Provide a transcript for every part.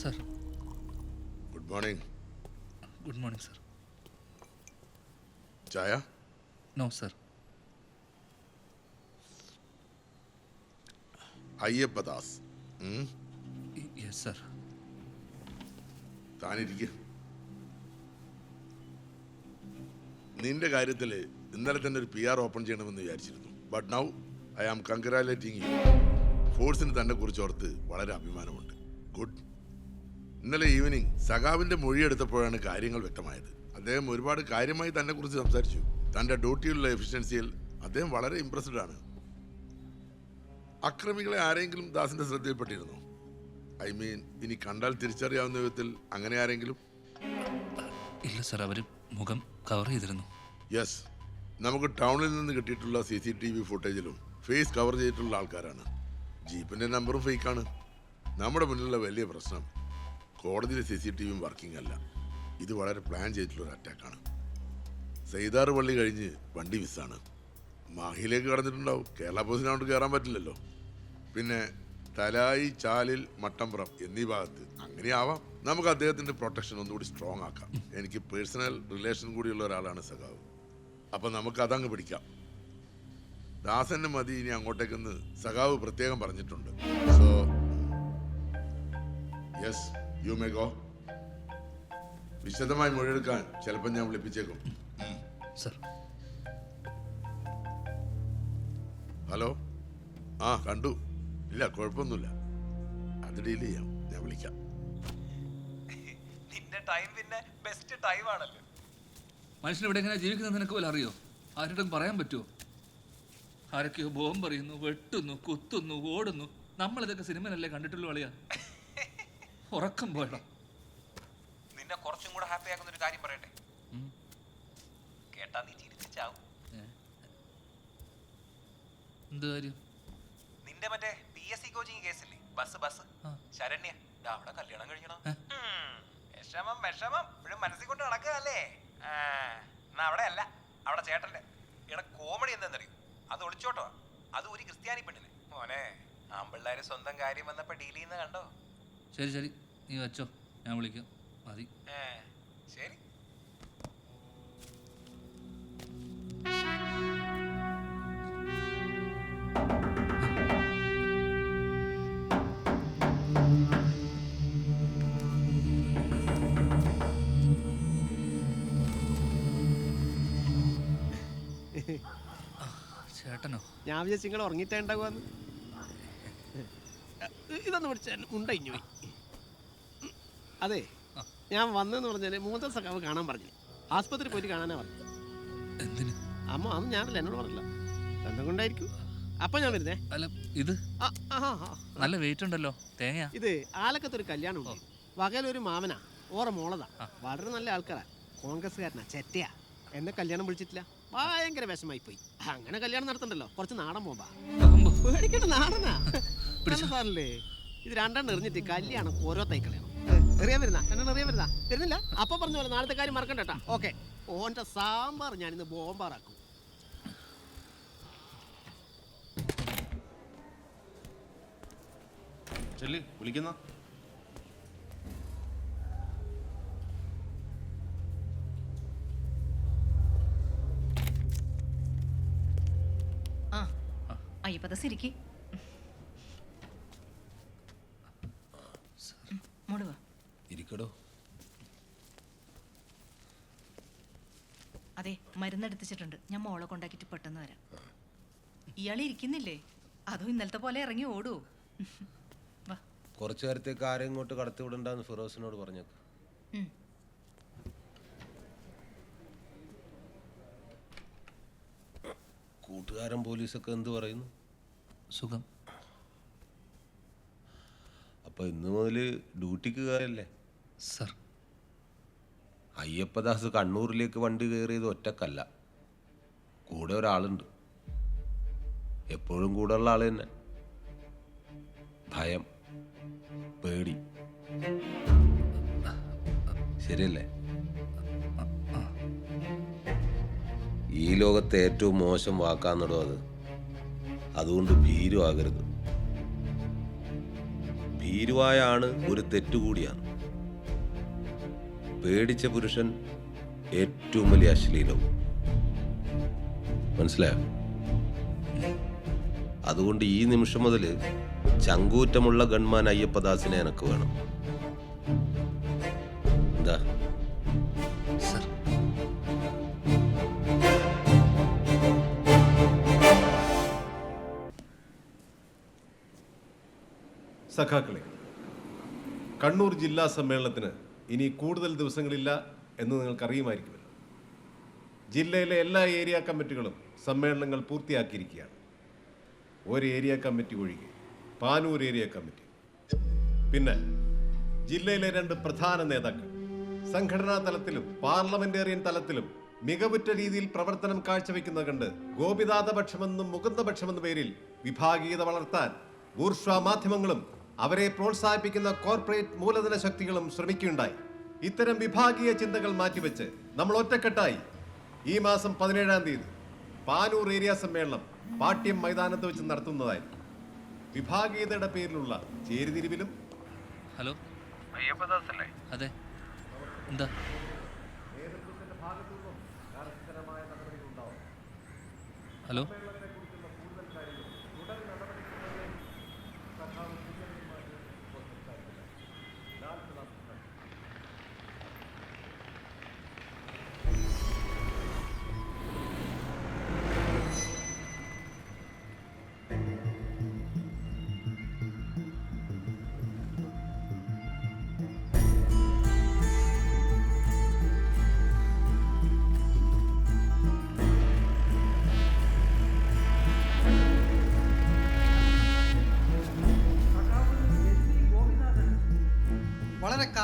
Sir good morning good morning sir ചായ no sir Ayyappadas yes sir താനിരിക്ക. നിന്റെ കാര്യത്തിൽ ഇന്നലെ തന്നെ ഒരു പി ആർ ഓപ്പൺ ചെയ്യണമെന്ന് വിചാരിച്ചിരുന്നു. But now I am congratulating you ഫോഴ്സിന് തന്നെ കുറിച്ച് ഓർത്ത് വളരെ അഭിമാനമുണ്ട്. ഗുഡ് ഇന്നലെ ഈവനിങ് സഖാവിന്റെ മൊഴിയെടുത്തപ്പോഴാണ് കാര്യങ്ങൾ വ്യക്തമായത്. അദ്ദേഹം ഒരുപാട് കാര്യമായി തന്നെ കുറിച്ച് സംസാരിച്ചു. തന്റെ ഡ്യൂട്ടിയിലുള്ള എഫിഷ്യൻസിയിൽ അദ്ദേഹം വളരെ ഇംപ്രസ്ഡ് ആണ്. അക്രമികളെ ആരെങ്കിലും ദാസിന്റെ ശ്രദ്ധയിൽപ്പെട്ടിരുന്നു? ഐ മീൻ ഇനി കണ്ടാൽ തിരിച്ചറിയാവുന്ന വിധത്തിൽ അങ്ങനെ ആരെങ്കിലും? ഇല്ല സർ അവർ മുഖം കവർ ചെയ്തിരുന്നു. യെസ് നമുക്ക് ടൗണിൽ നിന്ന് കിട്ടിയിട്ടുള്ള സി സി ടി വി ഫുട്ടേജിലും ഫേസ് കവർ ചെയ്തിട്ടുള്ള ആൾക്കാരാണ്. ജീപ്പിന്റെ നമ്പറും ഫേക്കാണ് നമ്മുടെ മുന്നിലുള്ള വലിയ പ്രശ്നം. കോടതിയിലെ സി സി ടി വിയും വർക്കിംഗ് അല്ല ഇത് വളരെ പ്ലാൻ ചെയ്തിട്ടുള്ള ഒരു അറ്റാക്കാണ്. സെയ്താറ് പള്ളി കഴിഞ്ഞ് വണ്ടി മിസ്സാണ്. മാഹിയിലേക്ക് കടന്നിട്ടുണ്ടാവും. കേരള പോലീസിനോട് കയറാൻ പറ്റില്ലല്ലോ. പിന്നെ തലായി ചാലിൽ മട്ടമ്പുറം എന്നീ ഭാഗത്ത് അങ്ങനെയാവാം നമുക്ക് അദ്ദേഹത്തിന്റെ പ്രൊട്ടക്ഷൻ ഒന്നുകൂടി സ്ട്രോങ് ആക്കാം. എനിക്ക് പേഴ്സണൽ റിലേഷൻ കൂടിയുള്ള ഒരാളാണ് സഖാവ്. അപ്പം നമുക്ക് അതങ്ങ് പിടിക്കാം. ദാസന് മതി ഇനി അങ്ങോട്ടേക്കെന്ന് സഖാവ് പ്രത്യേകം പറഞ്ഞിട്ടുണ്ട്. So yes you may go വിശദമായി മൊഴിയെടുക്കാൻ ചിലപ്പോൾ ഞാൻ വിളിപ്പിച്ചേക്കും. സർ. ഹലോ? ആ കണ്ടു. ഇല്ല കുഴപ്പമൊന്നുമില്ല. അത് ഡീൽ ചെയ്യാം. ഞാൻ വിളിക്കാം. നിന്റെ ടൈം പിന്നെ ബെസ്റ്റ് ടൈം ആണല്ലോ. മനുഷ്യൻ ഇവിടെ എങ്ങനെ ജീവിക്കുന്നത് നിനക്ക് പോലും അറിയോ? ആരോടും പറയാൻ പറ്റുമോ ആരൊക്കെയോ ബോംബ് എറിയുന്നു വെട്ടുന്നു കുത്തുന്നു ഓടുന്നു. നമ്മളിതൊക്കെ സിനിമയിലല്ലേ കണ്ടിട്ടുള്ളൂ അളിയാ. ഉറക്കം പോയടാ. നിന്നെ കുറച്ചും കൂടെ ഹാപ്പി ആക്കുന്ന ഒരു കാര്യം പറയട്ടെ. കേട്ടാ നീ ചിരിച്ചാവും എന്ത് കാര്യം? നിന്റെ മറ്റേ പി എസ് സി കോച്ചിങ് കേസില്ലേ ബസ് ബസ്. ശരണ്യ അവിടെ കല്യാണം കഴിക്കണോ? വിഷമം വിഷമം. ഇപ്പോഴും മനസ്സിൽ കൊണ്ട് നടക്കുകയല്ലേ? എന്നാ അവിടെ അല്ല. അവിടെ ചേട്ടന്റെ. ഇവിടെ കോമഡി എന്തെന്നറിയും? അത് ഒളിച്ചോട്ടോ അത് ഒരു ക്രിസ്ത്യാനി പെണ്ണിന്. മോനെ ആമ്പിള്ളേര് സ്വന്തം കാര്യം വന്നപ്പോൾ ഡീൽ ചെയ്യുന്ന കണ്ടോ? ശരി ശരി. നീ വെച്ചോ. ഞാൻ വിളിക്കാം. മതി. ശരി. ചേട്ടനോ? ഞാൻ വിചാരിച്ചു നിങ്ങൾ ഉറങ്ങിയിട്ടേ ഉണ്ടാകുമെന്ന് ഇതൊന്ന് ഉണ്ടഴിഞ്ഞു പോയി. അതെ. ഞാൻ വന്നെന്ന് പറഞ്ഞാൽ മൂത്ത സഖാവ് കാണാൻ പറഞ്ഞു. ആസ്പത്രി പോയിട്ട് കാണാനാ പറഞ്ഞു എന്തിന്? അമ്മ അന്ന് ഞാനല്ല എന്നോട് പറഞ്ഞില്ല. ബന്ധം കൊണ്ടായിരിക്കും. അപ്പൊ ഞാൻ വരുന്നേ. അല്ല ഇത്? നല്ല വെയിറ്റ് ഉണ്ടല്ലോ തേങ്ങയാ? ഇത് ആലക്കത്തൊരു കല്യാണം ഉണ്ട്. വകയിലൊരു മാമനാ ഓറ മോളതാ. വളരെ നല്ല ആൾക്കാരാ. കോൺഗ്രസ്സുകാരനാ ചെറ്റയാ. എന്നെ കല്യാണം വിളിച്ചിട്ടില്ല. ഭയങ്കര വിഷമായി പോയി അങ്ങനെ കല്യാണം നടത്തണ്ടല്ലോ. കുറച്ച് നാടൻ പോകാ അമ്പോ. പേടിക്കണ്ട നാടനാ. സാറല്ലേ ഇത് രണ്ടെണ്ണം എറിഞ്ഞിട്ട് കല്യാണം ഓരോ തൈ കളയണം എറിയാൻ വരുന്ന എന്നെ എറിയാൻ വരുന്ന വരുന്നില്ല? അപ്പൊ പറഞ്ഞ പോലെ നാളത്തെ കാര്യം മറക്കണ്ട കേട്ടാ ഓക്കെ ഓന്റെ സാമ്പാർ ഞാൻ ഇന്ന് ബോംബാറാക്കും. ചെല്ലി വിളിക്കുന്ന? ആ. അയ്യപ്പത സിരിക്ക്. മുടുവ ഇരിക്കടോ അതെ മരുന്നെടുത്തിച്ചിട്ടുണ്ട്. ഞാൻ മോളെ കൊണ്ടാക്കിട്ട് പെട്ടെന്ന് വരാം. ഇയാൾ ഇരിക്കുന്നില്ലേ? അതും ഇന്നലത്തെ പോലെ ഇറങ്ങി ഓടൂ. വാ. കുറച്ചു നേരത്തേക്ക് ആരെയും ഇങ്ങോട്ട് കടത്തി വിടണ്ടെന്ന് ഫിറോസിനോട് പറഞ്ഞേക്ക്. ഉം. കൂട്ടുകാരൻ പോലീസൊക്കെ എന്ത് പറയുന്നു? സുഖം. അപ്പൊ ഇന്ന് മുതൽ ഡ്യൂട്ടിക്ക് കയറല്ലേ സർ. അയ്യപ്പദാസ് കണ്ണൂരിലേക്ക് വണ്ടി കയറിയത് ഒറ്റക്കല്ല. കൂടെ ഒരാളുണ്ട്. എപ്പോഴും കൂടെ ഉള്ള ആൾ തന്നെ. ഭയം പേടി. ശരിയല്ലേ? ഈ ലോകത്തെ ഏറ്റവും മോശം വാക്കാന്നിടും അത്. അതുകൊണ്ട് ഭീരുവാകരുത്. ഭീരുവായ ആണ് ഒരു തെറ്റുകൂടിയാണ്. പേടിച്ച പുരുഷൻ ഏറ്റവും വലിയ അശ്ലീലവും. മനസ്സിലായോ? അതുകൊണ്ട് ഈ നിമിഷം മുതൽ ചങ്കൂറ്റമുള്ള ഗൺമാൻ അയ്യപ്പദാസിനെ എനക്ക് വേണം. എന്താ? സർ. സഖാക്കളെ കണ്ണൂർ ജില്ലാ സമ്മേളനത്തിന് ഇനി കൂടുതൽ ദിവസങ്ങളില്ല എന്ന് നിങ്ങൾക്കറിയുമായിരിക്കുമല്ലോ. ജില്ലയിലെ എല്ലാ ഏരിയ കമ്മിറ്റികളും സമ്മേളനങ്ങൾ പൂർത്തിയാക്കിയിരിക്കുകയാണ്. ഒരു ഏരിയ കമ്മിറ്റി ഒഴികെ പാനൂർ ഏരിയ കമ്മിറ്റി. പിന്നെ ജില്ലയിലെ രണ്ട് പ്രധാന നേതാക്കൾ. സംഘടനാ തലത്തിലും പാർലമെന്റേറിയൻ തലത്തിലും മികവുറ്റ രീതിയിൽ പ്രവർത്തനം കാഴ്ചവെക്കുന്നത് കണ്ട് ഗോപിനാഥപക്ഷമെന്നും മുകുന്ദപക്ഷമെന്ന പേരിൽ വിഭാഗീയത വളർത്താൻ ബൂർഷ്വ മാധ്യമങ്ങളും അവരെ പ്രോത്സാഹിപ്പിക്കുന്ന കോർപ്പറേറ്റ് മൂലധന ശക്തികളും ശ്രമിക്കുകയുണ്ടായി. ഇത്തരം വിഭാഗീയ ചിന്തകൾ മാറ്റിവെച്ച് നമ്മൾ ഒറ്റക്കെട്ടായി. ഈ മാസം പതിനേഴാം തീയതി പാനൂർ ഏരിയ സമ്മേളനം പാട്യം മൈതാനത്ത് വെച്ച് നടത്തുന്നതായിരുന്നു. വിഭാഗീയതയുടെ പേരിലുള്ള ചേരിതിരിവിലും ഹലോ? അതെ. എന്താ? ഹലോ?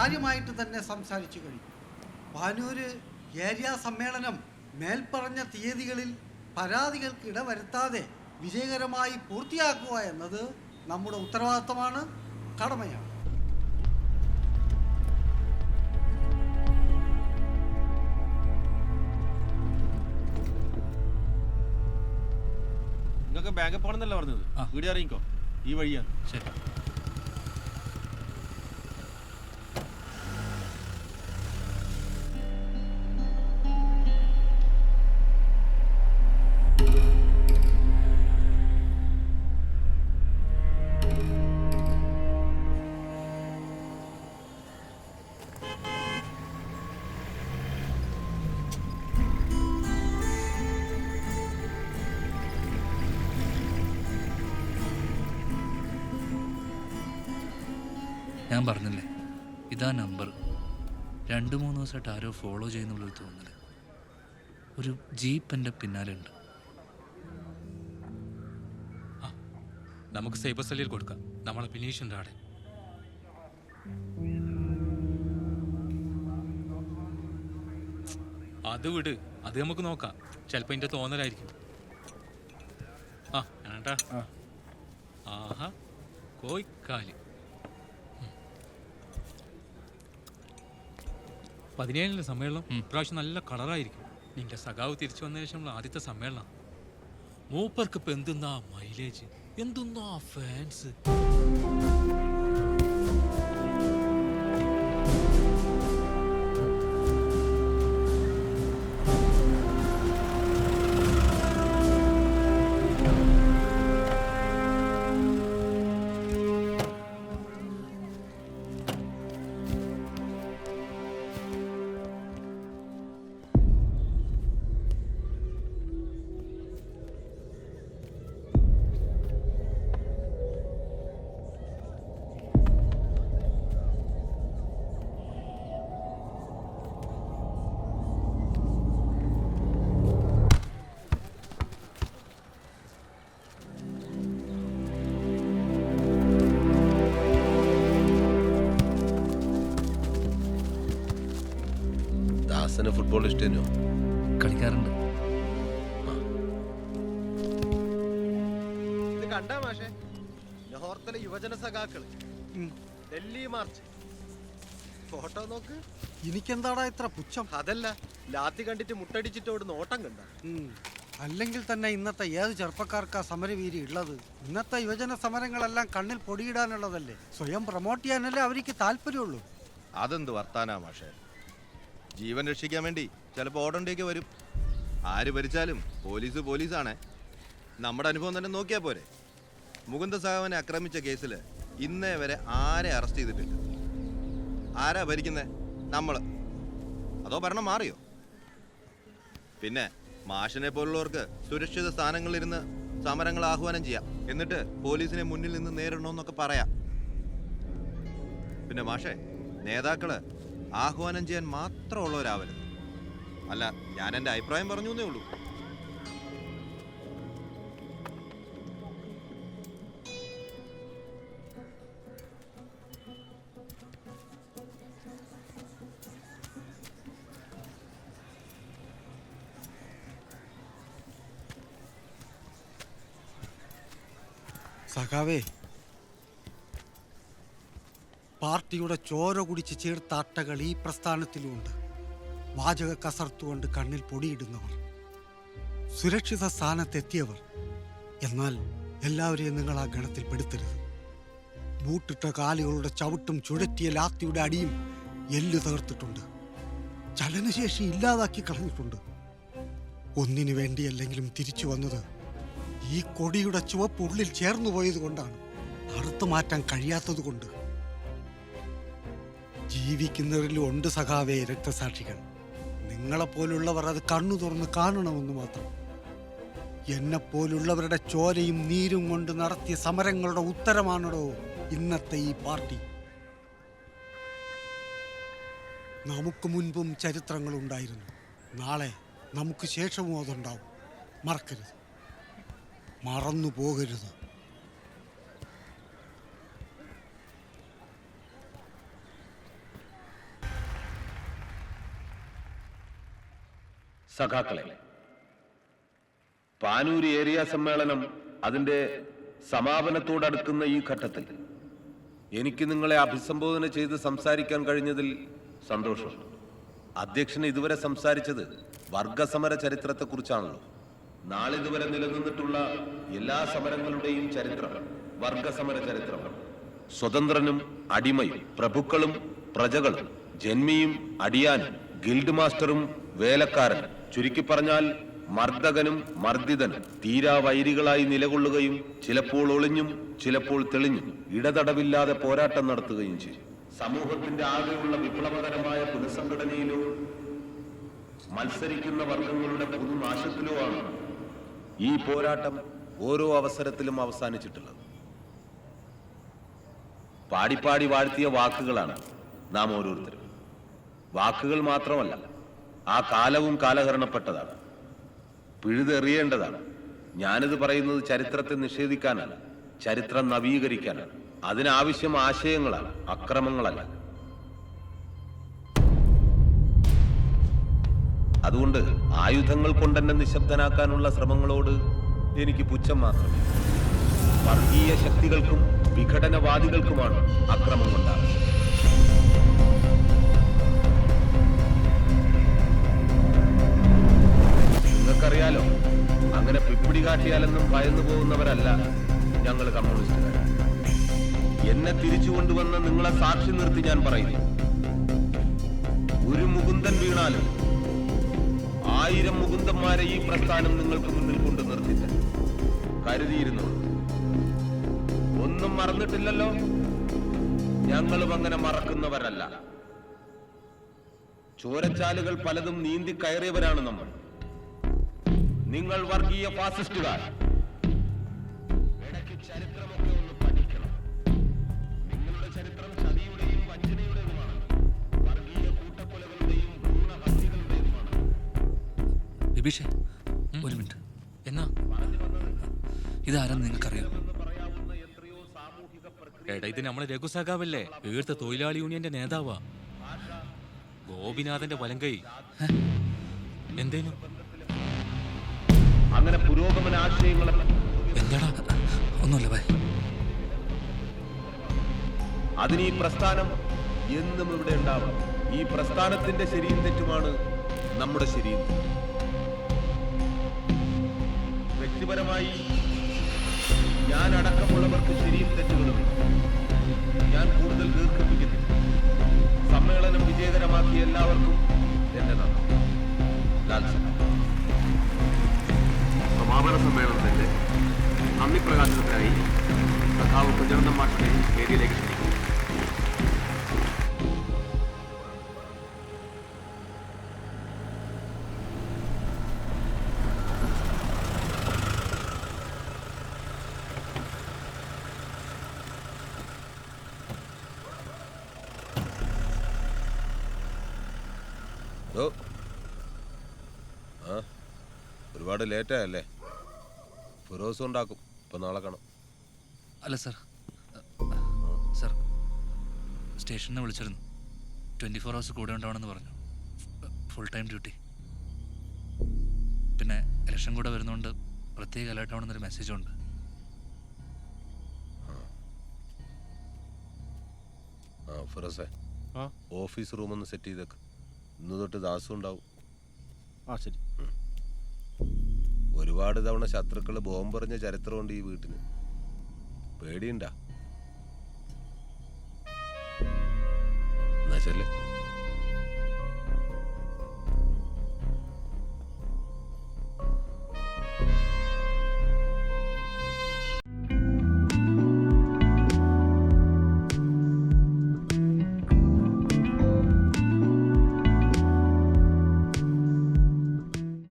കാര്യമായിട്ട് തന്നെ സംസാരിച്ചു കഴിഞ്ഞു. പാനൂര് ഏരിയ സമ്മേളനം മേൽപ്പറഞ്ഞ തീയതികളിൽ പരാതികൾക്ക് ഇടവരുത്താതെ വിജയകരമായി പൂർത്തിയാക്കുക എന്നത് നമ്മുടെ ഉത്തരവാദിത്തമാണ് കടമയാണ്. നിങ്ങൾക്ക് ബാങ്കിൽ പോകണമെന്നല്ല പറഞ്ഞത്. വീട് ഇറങ്ങിക്കോ ഈ വഴിയാണ്. ശരി. ഞാൻ പറഞ്ഞില്ലേ? ഇതാ നമ്പർ. രണ്ട് മൂന്ന് ദിവസമായിട്ട് ആരോ ഫോളോ ചെയ്യുന്നുള്ളൊരു തോന്നൽ. ഒരു ജീപ്പ് എന്റെ പിന്നാലെ ഉണ്ട് നമുക്ക് സൈബർ സെല്ലിൽ കൊടുക്കാം. നമ്മളെ ബിനീഷുണ്ട് ആടെ. അത് വിട്. അത് നമുക്ക് നോക്കാം. ചിലപ്പോൾ എന്റെ തോന്നലായിരിക്കും. ആ. ആഹാ കോയിക്കാൽ. പതിനേഴിലെ സമ്മേളനം ഇപ്രാവശ്യം നല്ല കളറായിരിക്കും. നിന്റെ സഖാവ് തിരിച്ചു വന്ന ശേഷമുള്ള ആദ്യത്തെ സമ്മേളനം. മൂപ്പർക്ക് ഇപ്പൊ എന്തുന്നാ മൈലേജ് എന്തുന്നാ ഫാൻസ് ഫുട്ബോൾ ഇഷ്ടനോ? കളിക്കാറുണ്ട്. ഇത് കണ്ടാ മാഷേ? ലാഹോർത്തിലെ യുവജന സഖാക്കൾ. ഡൽഹി മാർച്ച്. ഫോട്ടോ നോക്ക്. എനിക്കെന്താടാ ഇത്ര പുച്ഛം? അതല്ല ലാത്തി കണ്ടിട്ട് മുട്ടടിച്ചിട്ട് ഓടുന്ന ഓട്ടം കണ്ട. അല്ലെങ്കിൽ തന്നെ ഇന്നത്തെ ഏത് ചെറുപ്പക്കാർക്കാ സമരവീരി ഉള്ളത്? ഇന്നത്തെ യുവജന സമരങ്ങളെല്ലാം കണ്ണിൽ പൊടിയിടാനുള്ളതല്ലേ? സ്വയം പ്രൊമോട്ട് ചെയ്യാനല്ലേ അവർക്ക് താല്പര്യമുള്ളൂ. അതെന്ത് വർത്താനാ മാഷേ? ജീവൻ രക്ഷിക്കാൻ വേണ്ടി ചിലപ്പോൾ ഓടേണ്ടിയൊക്കെ വരും. ആര് ഭരിച്ചാലും പോലീസ് പോലീസാണേ. നമ്മുടെ അനുഭവം തന്നെ നോക്കിയാൽ പോരെ. മുകുന്ദ സാഹവനെ ആക്രമിച്ച കേസിൽ ഇന്നേ വരെ ആരെ അറസ്റ്റ് ചെയ്തിട്ടില്ല? ആരാ ഭരിക്കുന്നേ? നമ്മൾ അതോ ഭരണം മാറിയോ? പിന്നെ മാഷിനെ പോലുള്ളവർക്ക് സുരക്ഷിത സ്ഥാനങ്ങളിലിരുന്ന് സമരങ്ങൾ ആഹ്വാനം ചെയ്യാം. എന്നിട്ട് പോലീസിനെ മുന്നിൽ നിന്ന് നേരിടണമെന്നൊക്കെ പറയാം. പിന്നെ മാഷേ നേതാക്കൾ ആഹ്വാനം ചെയ്യാൻ മാത്രമുള്ളവരാവരുത്. അല്ല ഞാൻ എന്റെ അഭിപ്രായം പറഞ്ഞു എന്നേ ഉള്ളൂ. സഖാവേ പാർട്ടിയുടെ ചോര കുടിച്ച് ചേർത്ത അട്ടകൾ ഈ പ്രസ്ഥാനത്തിലുമുണ്ട് വാചക കസർത്തുകൊണ്ട് കണ്ണിൽ പൊടിയിടുന്നവർ സുരക്ഷിത സ്ഥാനത്തെത്തിയവർ. എന്നാൽ എല്ലാവരെയും നിങ്ങൾ ആ ഗണത്തിൽ പെടുത്തരുത്. ബൂട്ടിട്ട കാലുകളുടെ ചവിട്ടും ചുഴറ്റിയ ലാത്തിയുടെ അടിയും എല്ലു തകർത്തിട്ടുണ്ട്. ചലനശേഷി ഇല്ലാതാക്കി കളഞ്ഞിട്ടുണ്ട്. ഒന്നിനു വേണ്ടിയല്ലെങ്കിലും തിരിച്ചു വന്നത് ഈ കൊടിയുടെ ചുവപ്പ് ഉള്ളിൽ ചേർന്നു പോയത് കൊണ്ടാണ് അറുത്തു മാറ്റാൻ കഴിയാത്തത് കൊണ്ട് ജീവിക്കുന്നവരിലും ഉണ്ട് സഖാവേ രക്തസാക്ഷികൾ. നിങ്ങളെപ്പോലുള്ളവർ അത് കണ്ണു തുറന്ന് കാണണമെന്ന് മാത്രം. എന്നെപ്പോലുള്ളവരുടെ ചോരയും നീരും കൊണ്ട് നടത്തിയ സമരങ്ങളുടെ ഉത്തരമാണോ ഇന്നത്തെ ഈ പാർട്ടി. നമുക്ക് മുൻപും ചരിത്രങ്ങളുണ്ടായിരുന്നു നാളെ നമുക്ക് ശേഷവും അതുണ്ടാവും. മറക്കരുത്. മറന്നു പോകരുത് സഖാക്കളെ പാനൂർ ഏരിയ സമ്മേളനം അതിന്റെ സമാപനത്തോടടുക്കുന്ന ഈ ഘട്ടത്തിൽ എനിക്ക് നിങ്ങളെ അഭിസംബോധന ചെയ്ത് സംസാരിക്കാൻ കഴിഞ്ഞതിൽ സന്തോഷമുണ്ട്. അധ്യക്ഷൻ ഇതുവരെ സംസാരിച്ചത് വർഗസമര ചരിത്രത്തെക്കുറിച്ചാണല്ലോ. നാളിതുവരെ നിലനിന്നിട്ടുള്ള എല്ലാ സമരങ്ങളുടെയും ചരിത്രം വർഗസമര ചരിത്രമാണ്. സ്വതന്ത്രനും അടിമയും പ്രഭുക്കളും പ്രജകളും ജന്മിയും അടിയാനും ഗിൽഡ് മാസ്റ്ററും വേലക്കാരനും ചുരുക്കി പറഞ്ഞാൽ മർദ്ദകനും മർദ്ദിതനും തീരാ വൈരികളായി നിലകൊള്ളുകയും ചിലപ്പോൾ ഒളിഞ്ഞും ചിലപ്പോൾ തെളിഞ്ഞും ഇടതടവില്ലാതെ പോരാട്ടം നടത്തുകയും ചെയ്യും. സമൂഹത്തിന്റെ ആകെയുള്ള വിപ്ലവകരമായ പുനഃസംഘടനയിലോ മത്സരിക്കുന്ന വർഗങ്ങളുടെ പുതുനാശത്തിലോ ആണ് ഈ പോരാട്ടം ഓരോ അവസരത്തിലും അവസാനിച്ചിട്ടുള്ളത്. പാടിപ്പാടി വാഴ്ത്തിയ വാക്കുകളാണ് നാം ഓരോരുത്തരും. വാക്കുകൾ മാത്രമല്ല ആ കാലവും കാലഹരണപ്പെട്ടതാണ്. പിഴുതെറിയേണ്ടതാണ്. ഞാനിത് പറയുന്നത് ചരിത്രത്തെ നിഷേധിക്കാനല്ല ചരിത്രം നവീകരിക്കാനാണ്. അതിനാവശ്യം ആശയങ്ങളാണ് അക്രമങ്ങളല്ല. അതുകൊണ്ട് ആയുധങ്ങൾ കൊണ്ടെന്നെ നിശബ്ദനാക്കാനുള്ള ശ്രമങ്ങളോട് എനിക്ക് പുച്ഛം മാത്രമേ. വർഗീയ ശക്തികൾക്കും വിഘടനവാദികൾക്കുമാണ് അക്രമം പിപ്പിടി കാട്ടിയാലെന്നും ഭയന്നു പോകുന്നവരല്ല ഞങ്ങൾ കമ്മ്യൂണിസ്റ്റുകാർ എന്നെ തിരിച്ചു കൊണ്ടുവന്ന് നിങ്ങളെ സാക്ഷി നിർത്തി ഞാൻ പറയുന്നു. ഒരു മുകുന്ദൻ വീണാലും ആയിരം മുകുന്ദന്മാരെ ഈ പ്രസ്ഥാനം നിങ്ങൾക്ക് മുന്നിൽ കൊണ്ട് നിർത്തില്ല കരുതിയിരുന്നു? ഒന്നും മറന്നിട്ടില്ലല്ലോ? ഞങ്ങളും അങ്ങനെ മറക്കുന്നവരല്ല. ചോരച്ചാലുകൾ പലതും നീന്തി കയറിയവരാണ് നമ്മൾ. നിങ്ങൾ വർഗീയ ഫാസിസ്റ്റുകാർ. ഇടയ്ക്ക് ചരിത്രമൊക്കെ ഒന്ന് പഠിക്കണം. നിങ്ങളുടെ ചരിത്രം ചതിയുടെയും വഞ്ചനയുടേതുമാണ്. വർഗീയ കൂട്ടക്കൊലകളുടെയും ഭ്രൂണഹത്യകളുടേതുമാണ്. ബിബീഷേ ഒരു മിനിറ്റ്. എന്നാ? ഇതാരെന്ന് നിങ്ങൾക്കറിയാം. എടാ ഇത് നമ്മളെ രഘു സഖാവല്ലേ ഈർത്ത തൊഴിലാളി യൂണിയന്റെ നേതാവാ. ഗോപിനാഥന്റെ വലങ്കൈ? എന്തേനു? അങ്ങനെ പുരോഗമന ആശയങ്ങളെ എന്താടാ? ഒന്നുമില്ല അതിന് ഈ പ്രസ്ഥാനം എന്നും ഇവിടെ ഉണ്ടാവും ഈ പ്രസ്ഥാനത്തിന്റെ ശരിയും തെറ്റുമാണ് നമ്മുടെ ശരിയും. വ്യക്തിപരമായി ഞാൻ അടക്കമുള്ളവർക്ക് ശരിയും തെറ്റുകളും ഞാൻ കൂടുതൽ ദീർഘിപ്പിക്കുന്നു സമ്മേളനം വിജയകരമാക്കിയ എല്ലാവർക്കും എന്റെ നന്ദി. ലാൽ സമ്മേളനത്തിന്റെ നന്ദി പ്രകാശനത്തിനായി സഖാവ് കുഞ്ഞനന്ദൻ മാഷിനെ വേദിയിലേക്ക് ക്ഷണിക്കുന്നു. ഒരുപാട് ലേറ്റായല്ലേ ഫിറോസ് ഉണ്ടാക്കും. ഇപ്പൊ നാളെ കാണാം. അല്ല സർ. സർ സ്റ്റേഷനിൽ വിളിച്ചിരുന്നു. ട്വന്റി ഫോർ ഹവേഴ്സ് കൂടെ ഉണ്ടാവണമെന്ന് പറഞ്ഞു. Full time duty. പിന്നെ ഇലക്ഷൻ കൂടെ വരുന്നതുകൊണ്ട് പ്രത്യേക അലേർട്ട് ആവണമെന്നൊരു മെസ്സേജുണ്ട് ആ ഫിറോസേ. ആ? ഓഫീസ് റൂം ഒന്ന് സെറ്റ് ചെയ്തേക്ക്. ഇന്ന് തൊട്ട് ദാസും ഉണ്ടാവും. ആ ശരി. ഒരുപാട് തവണ ശത്രുക്കൾ ബോംബെറിഞ്ഞ ചരിത്രമുണ്ട് ഈ വീട്ടിന് പേടിയുണ്ടാ. എന്നാ ശരി.